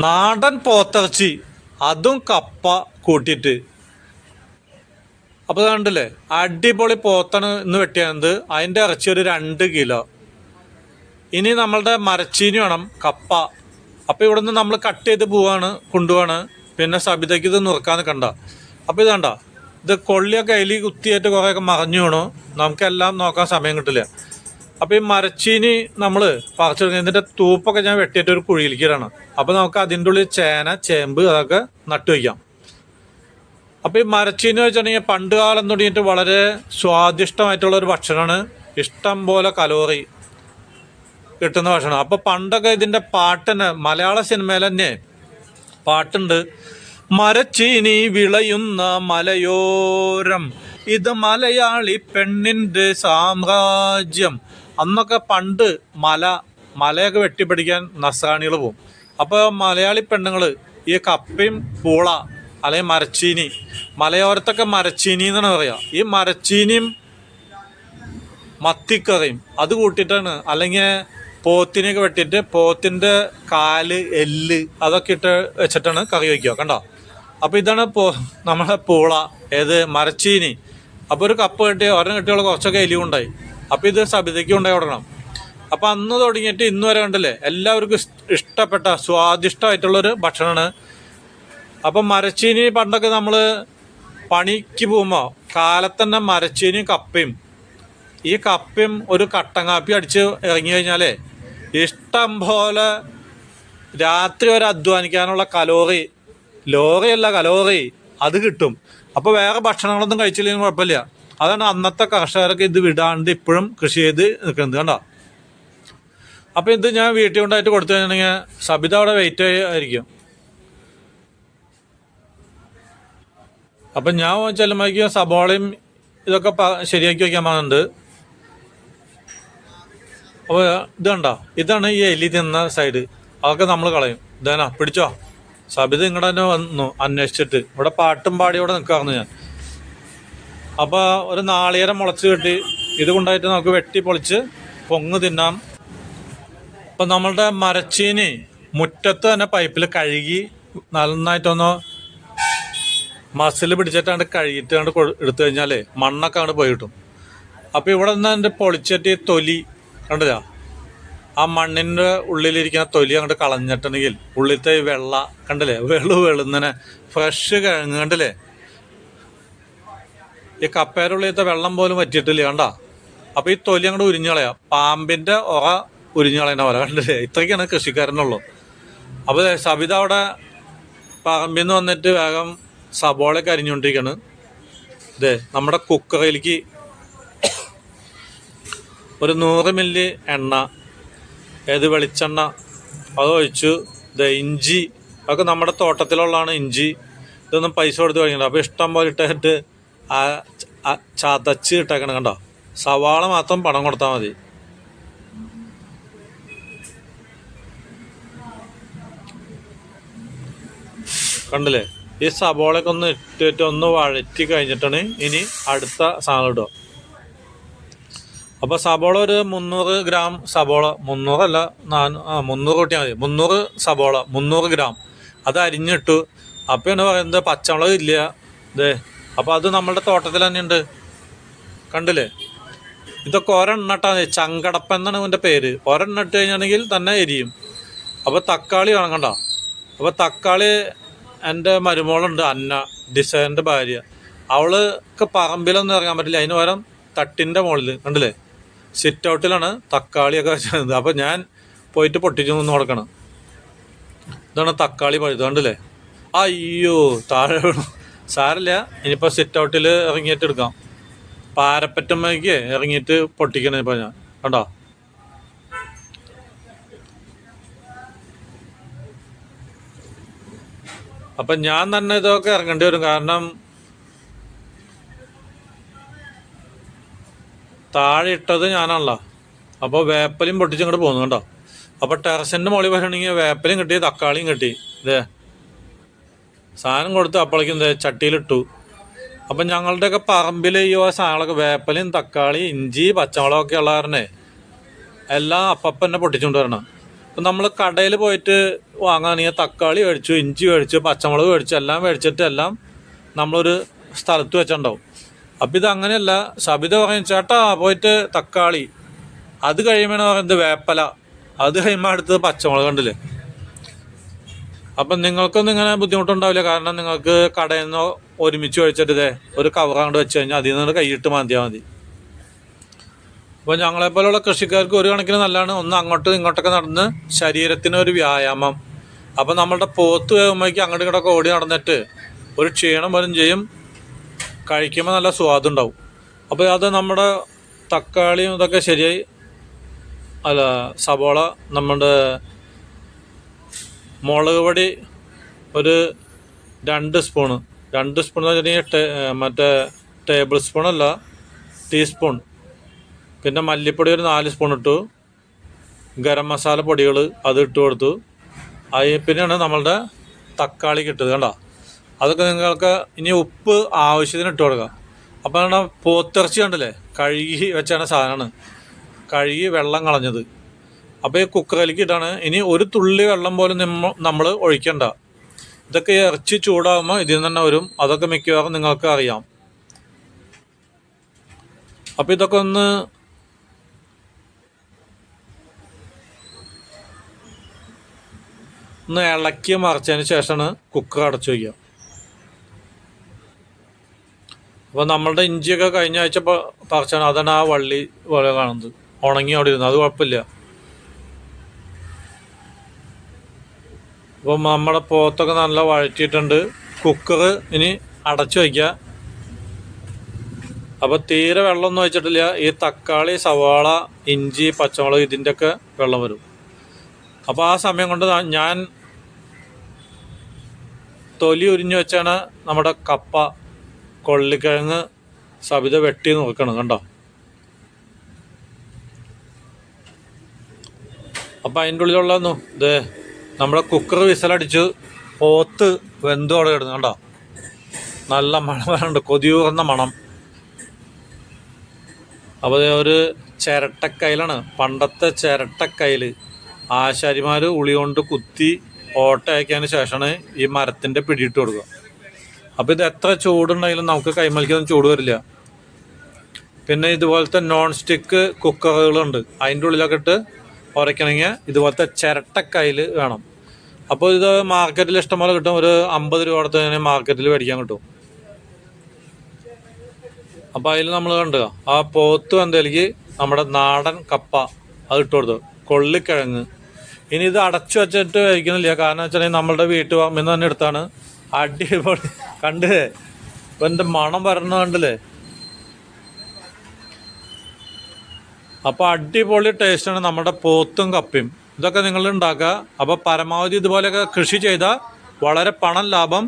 നാടൻ പോത്തിറച്ചി അതും കപ്പ കൂട്ടിയിട്ട്. അപ്പോൾ കണ്ടില്ലേ അടിപൊളി പോത്താണ് ഇന്ന് വെട്ടിയത് അതിന്റെ ഇറച്ചി ഒരു രണ്ട് കിലോ. ഇനി നമ്മളുടെ മരച്ചീനി വേണം കപ്പ. അപ്പോൾ ഇവിടുന്ന് നമ്മൾ കട്ട് ചെയ്ത് പോവാണ് കൊണ്ടുപോവാണ്. പിന്നെ സബിതയ്ക്ക് ഇത് നുറുക്കാൻ കണ്ട. അപ്പോൾ ഇത് കണ്ട ഇത് കൊള്ളിയൊക്കെ അതിൽ കുത്തിയായിട്ട് കുറേയൊക്കെ മറഞ്ഞു വീണു. നമുക്കെല്ലാം നോക്കാൻ സമയം കിട്ടില്ല. അപ്പോൾ ഈ മരച്ചീനി നമ്മൾ പറിച്ചെടുക്കുക ഇതിന്റെ തൂപ്പൊക്കെ ഞാൻ വെട്ടിയിട്ട് ഒരു കുഴിയിലേക്കിടാണ് അപ്പോൾ നമുക്ക് അതിന്റെ ഉള്ളിൽ ചേന ചേമ്പ് അതൊക്കെ നട്ടു വയ്ക്കാം. അപ്പോൾ ഈ മരച്ചീനി വെച്ചിട്ടുണ്ടെങ്കിൽ പണ്ട് കാലം തുടങ്ങിയിട്ട് വളരെ സ്വാദിഷ്ടമായിട്ടുള്ള ഒരു ഭക്ഷണമാണ്. ഇഷ്ടം പോലെ കലോറി കിട്ടുന്ന ഭക്ഷണം. അപ്പോൾ പണ്ടൊക്കെ ഇതിന്റെ പാട്ടിന് മലയാള സിനിമയിൽ തന്നെ പാട്ടുണ്ട്. മരച്ചീനി വിളയുന്ന മലയോരം ഇത് മലയാളി പെണ്ണിന്റെ സാമ്രാജ്യം. അന്നൊക്കെ പണ്ട് മല മലയൊക്കെ വെട്ടിപ്പിടിക്കാൻ നസാണികൾ പോകും അപ്പോൾ മലയാളി പെണ്ണുങ്ങൾ ഈ കപ്പയും പൂള അല്ലെങ്കിൽ മരച്ചീനി മലയോരത്തൊക്കെ മരച്ചീനി എന്നാണ് പറയുക ഈ മരച്ചീനിയും മത്തിക്കറിയും അത് കൂട്ടിയിട്ടാണ്. അല്ലെങ്കിൽ പോത്തിനെയൊക്കെ വെട്ടിയിട്ട് പോത്തിന്റെ കാൽ എല്ല് അതൊക്കെ ഇട്ട് വെച്ചിട്ടാണ് കറി വയ്ക്കുക കണ്ടോ? അപ്പോൾ ഇതാണ് പോ നമ്മളെ പൂള ഏത് മരച്ചീനി. അപ്പോൾ ഒരു കപ്പ് കിട്ടിയ ഒരെണ്ണം കിട്ടിയുള്ള കുറച്ചൊക്കെ എലി ഉണ്ടായി അപ്പോൾ ഇത് സബിതയ്ക്ക് ഉണ്ടായി വിടണം അപ്പോൾ അന്ന് തുടങ്ങിയിട്ട് ഇന്ന് വരെ കണ്ടല്ലേ എല്ലാവർക്കും ഇഷ്- ഇഷ്ടപ്പെട്ട സ്വാദിഷ്ടമായിട്ടുള്ളൊരു ഭക്ഷണമാണ് അപ്പം മരച്ചീനി പണ്ടൊക്കെ നമ്മൾ പണിക്ക് പോകുമ്പോൾ കാലത്തന്നെ മരച്ചീനിയും കപ്പയും. ഈ കപ്പയും ഒരു കട്ടൻ കാപ്പി അടിച്ച് ഇറങ്ങി കഴിഞ്ഞാലേ ഇഷ്ടം പോലെ രാത്രി വരെ അധ്വാനിക്കാനുള്ള കലോറി ലോറിയല്ല കലോറി അത് കിട്ടും. അപ്പോൾ വേറെ ഭക്ഷണങ്ങളൊന്നും കഴിച്ചില്ലെങ്കിൽ കുഴപ്പമില്ല. അതാണ് അന്നത്തെ കർഷകരൊക്കെ ഇത് വിടാണ്ട് ഇപ്പോഴും കൃഷി ചെയ്ത് നിൽക്കുന്നത് കണ്ടോ? അപ്പോൾ ഇത് ഞാൻ വീട്ടിൽ കൊണ്ടായിട്ട് കൊടുത്തു കഴിഞ്ഞിട്ടുണ്ടെങ്കിൽ സബിത അവിടെ വെയിറ്റ് ആയിരിക്കും. അപ്പം ഞാൻ ചെല്ലുമ്പോഴേക്കും സബോളയും ഇതൊക്കെ ശരിയാക്കി വയ്ക്കാൻ പോകുന്നുണ്ട് അപ്പോൾ ഇത് കണ്ടോ? ഇതാണ് ഈ എലി തിന്ന സൈഡ് അതൊക്കെ നമ്മൾ കളയും. ഇതാണോ പിടിച്ചോ? സബിത ഇങ്ങോട്ട് തന്നെ വന്നു അന്വേഷിച്ചിട്ട്. ഇവിടെ പാട്ടും പാടി ഇവിടെ നിൽക്കാറുന്നു ഞാൻ. അപ്പോൾ ഒരു നാളികേരം മുളച്ച് കെട്ടി ഇത് കൊണ്ടായിട്ട് നമുക്ക് വെട്ടി പൊളിച്ച് പൊങ്ങ് തിന്നാം. ഇപ്പം നമ്മളുടെ മരച്ചീനി മുറ്റത്ത് തന്നെ പൈപ്പിൽ കഴുകി നന്നായിട്ടൊന്ന് മസിൽ പിടിച്ചിട്ടാണ്ട് കഴുകിയിട്ടാണ്ട് എടുത്തു കഴിഞ്ഞാലേ മണ്ണൊക്കെ അങ്ങോട്ട് പോയി കിട്ടും. അപ്പോൾ ഇവിടെ നിന്ന് എന്റെ പൊളിച്ചിട്ട് തൊലി കണ്ടില്ല? ആ മണ്ണിന്റെ ഉള്ളിലിരിക്കുന്ന തൊലി അങ്ങോട്ട് കളഞ്ഞിട്ടുണ്ടെങ്കിൽ ഉള്ളിലത്തെ വെള്ള കണ്ടില്ലേ? വെളു വെളുന്നനെ ഫ്രഷ് കിഴങ്ങ് കണ്ടില്ലേ? ഈ കപ്പേരുള്ളിയത്തെ വെള്ളം പോലും വറ്റിയിട്ടില്ല കണ്ട? അപ്പോൾ ഈ തൊലി അങ്ങോട്ട് ഉരിഞ്ഞളയാ പാമ്പിന്റെ ഉറ ഉരിഞ്ഞു കളയുന്ന പോലെ കണ്ടില്ലേ? ഇത്രയ്ക്കാണ് കൃഷിക്കാരനുള്ളൂ. അപ്പോൾ സബിത അവിടെ പറമ്പിൽ നിന്ന് വന്നിട്ട് വേഗം സബോളയൊക്കെ കരിഞ്ഞുകൊണ്ടിരിക്കുകയാണ് ഇതേ നമ്മുടെ കുക്കറിലേക്ക് ഒരു നൂറ് മില്ലി എണ്ണ ഏത് വെളിച്ചെണ്ണ അത് ഒഴിച്ചു ഇത് ഇഞ്ചി അതൊക്കെ നമ്മുടെ തോട്ടത്തിലുള്ളതാണ് ഇഞ്ചി. ഇതൊന്നും പൈസ കൊടുത്ത് കഴിഞ്ഞിട്ടുണ്ട് അപ്പോൾ ഇഷ്ടം പോലെ ഇട്ടിട്ട് ആ ചതച്ച് ഇട്ടേക്കണം കണ്ടോ? സവാള മാത്രം പണം കൊടുത്താൽ മതി. കണ്ടില്ലേ? ഈ സബോളയൊക്കെ ഒന്ന് ഇട്ടിട്ട് ഒന്ന് വഴറ്റി കഴിഞ്ഞിട്ടാണ് ഇനി അടുത്ത സാധനം ഇടുക. അപ്പോൾ സബോള ഒരു മുന്നൂറ് ഗ്രാം സബോള മുന്നൂറല്ല നാനൂ മുന്നൂറ് കൂട്ടിയാൽ മതി. മുന്നൂറ് സബോള മുന്നൂറ് ഗ്രാം. അത് അരിഞ്ഞിട്ടു. അപ്പോൾ എന്ന് പറയുന്നത് പച്ചമുളക് ഇല്ല. ഇതേ അപ്പോൾ അത് നമ്മളുടെ തോട്ടത്തിൽ തന്നെ ഉണ്ട് കണ്ടില്ലേ? ഇതൊക്കെ ഒരെണ്ണട്ടാ ചങ്കടപ്പ എന്നാണ് ഇവന്റെ പേര്. ഒരെണ്ണിട്ട് കഴിഞ്ഞാണെങ്കിൽ തന്നെ എരിയും. അപ്പോൾ തക്കാളി വേണം കണ്ടോ? അപ്പോൾ തക്കാളി എന്റെ മരുമോളുണ്ട് അന്ന. ഡിസൈന്റെ ഭാര്യ. അവൾക്ക് പറമ്പിലൊന്നും ഇറങ്ങാൻ പറ്റില്ല. അതിന് പകരം തട്ടിന്റെ മുകളിൽ കണ്ടില്ലേ? സിറ്റ് ഔട്ടിലാണ് തക്കാളിയൊക്കെ വെച്ചത് അപ്പോൾ ഞാൻ പോയിട്ട് പൊട്ടിച്ചു നിന്ന് കൊടുക്കണം. ഇതാണ് തക്കാളി പഴുത് കണ്ടില്ലേ? അയ്യോ താഴെ വീണു. സാരല്ല ഇനിയിപ്പോൾ സിറ്റ് ഔട്ടിൽ ഇറങ്ങിയിട്ട് എടുക്കാം. പാരപ്പറ്റമ്മയ്ക്ക് ഇറങ്ങിയിട്ട് പൊട്ടിക്കണം ഇപ്പോൾ ഞാൻ. കണ്ടോ? അപ്പം ഞാൻ തന്നെ ഇതൊക്കെ ഇറങ്ങേണ്ടി വരും. കാരണം താഴെ ഇട്ടത് ഞാനാണല്ലോ. അപ്പോൾ വേപ്പലും പൊട്ടിച്ചിങ്ങോട്ട് പോകുന്നു കേട്ടോ അപ്പോൾ ടെറസിന്റെ മുകളിൽ വരണമെങ്കിൽ വേപ്പലും കിട്ടി തക്കാളിയും കിട്ടി. ഇതേ സാധനം കൊടുത്ത് അപ്പോഴേക്കും ചട്ടിയിലിട്ടു. അപ്പം ഞങ്ങളുടെയൊക്കെ പറമ്പിൽ ഈ സാധനങ്ങളൊക്കെ വേപ്പലയും തക്കാളി ഇഞ്ചി പച്ചമുളകൊക്കെ ഉള്ള കാരണേ എല്ലാം അപ്പപ്പം തന്നെ പൊട്ടിച്ചുകൊണ്ട് വരണം. അപ്പം നമ്മൾ കടയിൽ പോയിട്ട് വാങ്ങാണെങ്കിൽ തക്കാളി മേടിച്ചു ഇഞ്ചി മേടിച്ചു പച്ചമുളക് മേടിച്ചു എല്ലാം മേടിച്ചിട്ട് എല്ലാം നമ്മളൊരു സ്ഥലത്ത് വെച്ചിട്ടുണ്ടാവും. അപ്പം ഇത് അങ്ങനെയല്ല സബിത പറയും ചേട്ടാ പോയിട്ട് തക്കാളി. അത് കഴിയുമ്പോൾ പറയുന്നത് വേപ്പല. അത് കഴിയുമ്പോൾ അടുത്തത് പച്ചമുളക് കണ്ടില്ലേ? അപ്പം നിങ്ങൾക്കൊന്നും ഇങ്ങനെ ബുദ്ധിമുട്ടുണ്ടാവില്ല. കാരണം നിങ്ങൾക്ക് കടയിൽ നിന്ന് ഒരുമിച്ച് കഴിച്ചിട്ട് ഒരു കവർ അങ്ങോട്ട് വെച്ച് കഴിഞ്ഞാൽ അതിൽ നിന്ന് കൈയിട്ട് മാന്തിയാൽ മതി. അപ്പോൾ ഞങ്ങളെപ്പോലുള്ള കൃഷിക്കാർക്ക് ഒരു കണക്കിന് നല്ലതാണ്. ഒന്ന് അങ്ങോട്ടും ഇങ്ങോട്ടൊക്കെ നടന്ന് ശരീരത്തിന് ഒരു വ്യായാമം. അപ്പം നമ്മളുടെ പോത്ത് വേകുമ്പോഴേക്ക് അങ്ങോട്ടും ഇങ്ങോട്ടൊക്കെ ഓടി നടന്നിട്ട് ഒരു ക്ഷീണം വരും ചെയ്യും. കഴിക്കുമ്പോൾ നല്ല സ്വാദുണ്ടാവും അപ്പോൾ അത് നമ്മുടെ തക്കാളിയും ഇതൊക്കെ ശരിയായി. അല്ല സബോള നമ്മുടെ മുളക് പൊടി ഒരു രണ്ട് സ്പൂണ്. രണ്ട് സ്പൂൺ എന്ന് വെച്ചിട്ടുണ്ടെങ്കിൽ മറ്റേ ടേബിൾ സ്പൂണല്ല ടീസ്പൂൺ. പിന്നെ മല്ലിപ്പൊടി ഒരു നാല് സ്പൂൺ ഇട്ടു. ഗരം മസാല പൊടികൾ അത് ഇട്ട് കൊടുത്തു. അത് പിന്നെയാണ് നമ്മളുടെ തക്കാളി കിട്ടുന്നത് കണ്ടോ? അതൊക്കെ നിങ്ങൾക്ക് ഇനി ഉപ്പ് ആവശ്യത്തിന് ഇട്ട് കൊടുക്കുക അപ്പോൾ പോത്തിറച്ചി കണ്ടില്ലേ? കഴുകി വെച്ചാണ് സാധനമാണ്. കഴുകി വെള്ളം കളഞ്ഞത്. അപ്പോൾ ഈ കുക്കറിലേക്ക് ഇടാണ്. ഇനി ഒരു തുള്ളി വെള്ളം പോലും നമ്മൾ ഒഴിക്കണ്ട. ഇതൊക്കെ ഇറച്ചി ചൂടാകുമ്പോൾ ഇതിൽ തന്നെ വരും. അതൊക്കെ മിക്കവാറും നിങ്ങൾക്ക് അറിയാം. അപ്പോൾ ഇതൊക്കെ ഒന്ന് ഒന്ന് ഇളക്കി മറിച്ചതിന് ശേഷമാണ് കുക്കർ അടച്ചു വയ്ക്കുക. അപ്പോൾ നമ്മളുടെ ഇഞ്ചിയൊക്കെ കഴിഞ്ഞ ആഴ്ച പറിച്ചാണ്. അതാണ് ആ വള്ളി പോലെ കാണുന്നത്. ഉണങ്ങി അവിടെ ഇരുന്നു അത് കുഴപ്പമില്ല. അപ്പം നമ്മുടെ പോത്തൊക്കെ നല്ല വഴറ്റിയിട്ടുണ്ട്. കുക്കർ ഇനി അടച്ചു വയ്ക്കുക. അപ്പോൾ തീരെ വെള്ളമൊന്നും വെച്ചിട്ടില്ല ഈ തക്കാളി സവാള ഇഞ്ചി പച്ചമുളക് ഇതിന്റെയൊക്കെ വെള്ളം വരും. അപ്പോൾ ആ സമയം കൊണ്ട് ഞാൻ തൊലി ഉരിഞ്ഞു വെച്ചാണ് നമ്മുടെ കപ്പ കൊള്ളിക്കിഴങ്ങ് സബിത വെട്ടി നോക്കണം കണ്ടോ? അപ്പം അതിന്റെ ഉള്ളിലുള്ള ഇത് നമ്മുടെ കുക്കർ വിസലടിച്ച് പോത്ത് വെന്തോടെ ഇടുന്നു കണ്ടോ? നല്ല മണം വരണ്ട് കൊതിയൂർന്ന മണം. അപ്പോൾ ഒരു ചിരട്ടക്കയിലാണ് പണ്ടത്തെ ചിരട്ടക്കയിൽ ആശാരിമാർ ഉളി കൊണ്ട് കുത്തി ഓട്ടയക്കിയതിന് ശേഷമാണ് ഈ മരത്തിന്റെ പിടിയിട്ട് കൊടുക്കുക. അപ്പോൾ ഇത് എത്ര ചൂടുണ്ടെങ്കിലും നമുക്ക് കൈമലിക്കൊന്നും ചൂട് വരില്ല. പിന്നെ ഇതുപോലത്തെ നോൺ സ്റ്റിക്ക് കുക്കറുകളുണ്ട് അതിന്റെ ഉള്ളിലൊക്കെ ഇട്ട് ഉരയ്ക്കണമെങ്കിൽ ഇതുപോലത്തെ ചിരട്ടക്കയിൽ വേണം. അപ്പോൾ ഇത് മാർക്കറ്റിൽ ഇഷ്ടംപോലെ കിട്ടും. ഒരു അമ്പത് രൂപ അടുത്ത് തന്നെ മാർക്കറ്റിൽ മേടിക്കാൻ കിട്ടും. അപ്പോൾ അതിൽ നമ്മൾ കണ്ടുക ആ പോത്ത് വെന്തലിക്ക് നമ്മുടെ നാടൻ കപ്പ അത് ഇട്ട് കൊടുത്തു. കൊള്ളിക്കിഴങ്ങ്. ഇനി ഇത് അടച്ചു വെച്ചിട്ട് കഴിക്കുന്നില്ല കാരണം വെച്ചിട്ടുണ്ടെങ്കിൽ നമ്മളുടെ വീട്ടു പറമ്പിൽ തന്നെ എടുത്താണ്. അടിപൊളി. കണ്ടില്ലേ ഇപ്പം എന്റെ മണം വരണ കണ്ടില്ലേ? അപ്പോൾ അടിപൊളി ടേസ്റ്റാണ് നമ്മുടെ പോത്തും കപ്പയും. ഇതൊക്കെ നിങ്ങൾ ഉണ്ടാക്കുക. അപ്പോൾ പരമാവധി ഇതുപോലെയൊക്കെ കൃഷി ചെയ്താൽ വളരെ പണം ലാഭം